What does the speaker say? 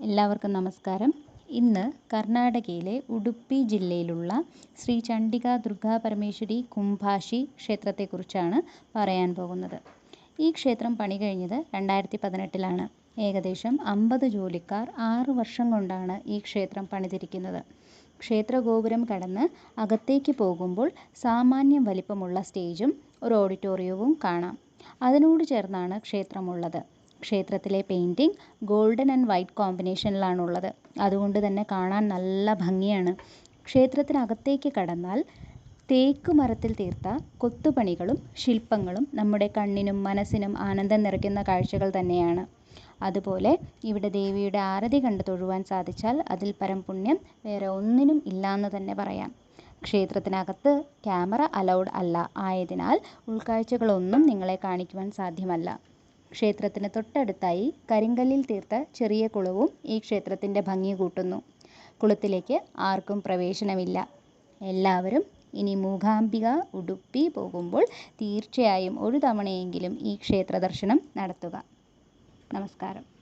എല്ലാവർക്കും നമസ്കാരം. ഇന്ന് കർണാടകയിലെ ഉടുപ്പി ജില്ലയിലുള്ള ശ്രീ ചണ്ഡിക ദുർഗാ പരമേശ്വരി കുംഭാഷി ക്ഷേത്രത്തെക്കുറിച്ചാണ് പറയാൻ പോകുന്നത്. ഈ ക്ഷേത്രം പണി കഴിഞ്ഞത് രണ്ടായിരത്തി പതിനെട്ടിലാണ് ഏകദേശം അമ്പത് ജോലിക്കാർ ആറ് വർഷം കൊണ്ടാണ് ഈ ക്ഷേത്രം പണിതിരിക്കുന്നത്. ക്ഷേത്രഗോപുരം കടന്ന് അകത്തേക്ക് പോകുമ്പോൾ സാമാന്യം വലിപ്പമുള്ള സ്റ്റേജും ഒരു ഓഡിറ്റോറിയവും കാണാം. അതിനോട് ചേർന്നാണ് ക്ഷേത്രമുള്ളത്. ക്ഷേത്രത്തിലെ പെയിന്റിങ് ഗോൾഡൻ ആൻഡ് വൈറ്റ് കോമ്പിനേഷനിലാണുള്ളത് അതുകൊണ്ട് തന്നെ കാണാൻ നല്ല ഭംഗിയാണ്. ക്ഷേത്രത്തിനകത്തേക്ക് കടന്നാൽ തേക്ക് മരത്തിൽ തീർത്ത കൊത്തുപണികളും ശില്പങ്ങളും നമ്മുടെ കണ്ണിനും മനസ്സിനും ആനന്ദം നിറയ്ക്കുന്ന കാഴ്ചകൾ തന്നെയാണ്. അതുപോലെ ഇവിടെ ദേവിയുടെ ആരതി കണ്ട് തൊഴുവാൻ സാധിച്ചാൽ അതിൽ പരം പുണ്യം വേറെ ഒന്നിനും ഇല്ലാന്ന് തന്നെ പറയാം. ക്ഷേത്രത്തിനകത്ത് ക്യാമറ അലൗഡ് അല്ല. ആയതിനാൽ ഉൾക്കാഴ്ചകളൊന്നും നിങ്ങളെ കാണിക്കുവാൻ സാധ്യമല്ല. ക്ഷേത്രത്തിന് തൊട്ടടുത്തായി കരിങ്കല്ലിൽ തീർത്ത ചെറിയ കുളവും ഈ ക്ഷേത്രത്തിന്റെ ഭംഗി കൂട്ടുന്നു. കുളത്തിലേക്ക് ആർക്കും പ്രവേശനമില്ല. എല്ലാവരും ഇനി മൂകാംബിക ഉടുപ്പി പോകുമ്പോൾ തീർച്ചയായും ഒരു തവണയെങ്കിലും ഈ ക്ഷേത്ര ദർശനം നടത്തുക. നമസ്കാരം.